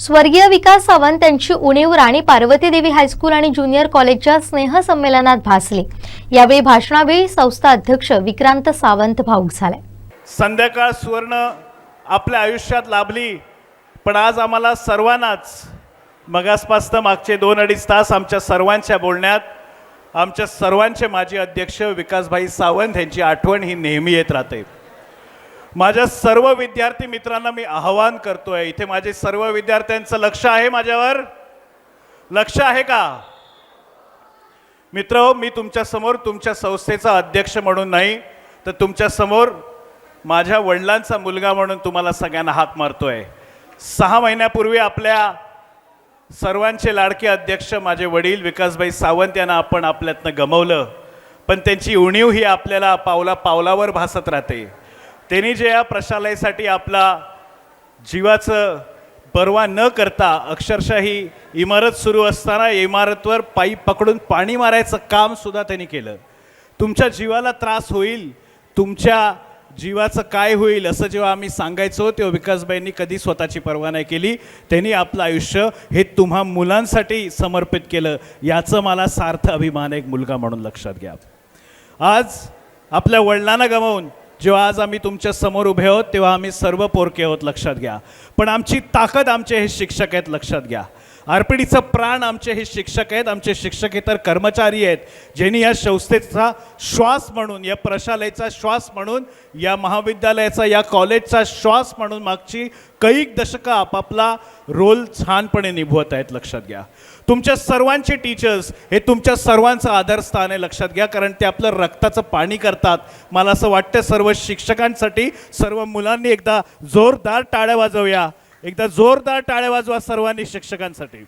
स्वर्गीय विकास सावंत यांची उणीव राणी पार्वती देवी हायस्कूल आणि ज्युनियर कॉलेजच्या स्नेहसंमेलनात भासली. यावेळी भाषणावेळी संस्था अध्यक्ष विक्रांत सावंत भाऊक झाले. संध्याकाळ सुवर्ण आपल्या आयुष्यात लाभली पण आज आम्हाला सर्वांनाच मगासपासनं मागचे दोन अडीच तास आमच्या सर्वांच्या बोलण्यात आमच्या सर्वांचे माजी अध्यक्ष विकासभाई सावंत यांची आठवण ही नेहमी येत राहते. माझ्या सर्व विद्यार्थी मित्रांना मी आवाहन करतोय. इथे माझे सर्व विद्यार्थ्यांचं लक्ष आहे माझ्यावर? लक्ष आहे का? मित्र मी तुमच्यासमोर तुमच्या संस्थेचा अध्यक्ष म्हणून नाही तर तुमच्यासमोर माझ्या वडिलांचा मुलगा म्हणून तुम्हाला सगळ्यांना हात मारतोय. सहा महिन्यापूर्वी आपल्या सर्वांचे लाडके अध्यक्ष माझे वडील विकासभाई सावंत यांना आपण आपल्यातनं गमवलं पण त्यांची उणीव ही आपल्याला पावला पावलावर भासत राहते. त्यांनी जे या प्रशालयासाठी आपला जीवाचं परवा न करता अक्षरशः ही इमारत सुरू असताना इमारतवर पाईप पकडून पाणी मारायचं कामसुद्धा त्यांनी केलं. तुमच्या जीवाला त्रास होईल तुमच्या जीवाचं काय होईल असं जेव्हा आम्ही सांगायचो तेव्हा विकासबाईंनी कधी स्वतःची पर्वा नाही केली. त्यांनी आपलं आयुष्य हे तुम्हा मुलांसाठी समर्पित केलं. याचं मला सार्थ अभिमान एक मुलगा म्हणून लक्षात घ्या. आज आपल्या वडिलांना गमावून जेव्हा आज आम्ही तुमच्यासमोर उभे आहोत तेव्हा आम्ही सर्व पोरके आहोत लक्षात घ्या. पण आमची ताकद आमचे हे शिक्षक आहेत लक्षात घ्या. आरपीडीचं प्राण आमचे हे शिक्षक आहेत आमचे शिक्षक इतर कर्मचारी आहेत ज्यांनी या संस्थेचा श्वास म्हणून या प्रशालेचा श्वास म्हणून या महाविद्यालयाचा या कॉलेजचा श्वास म्हणून मागची कैक दशकं आपापला रोल छानपणे निभवत आहेत लक्षात घ्या. तुमच्या सर्वांचे टीचर्स हे तुमच्या सर्वांचं आदरस्थान आहे लक्षात घ्या कारण ते आपलं रक्ताचं पाणी करतात. मला असं वाटतं सर्व शिक्षकांसाठी सर्व मुलांनी एकदा जोरदार टाळ्या वाजवूया. एकदा जोरदार टाळ्या वाजवा सर्वांनी शिक्षकांसाठी.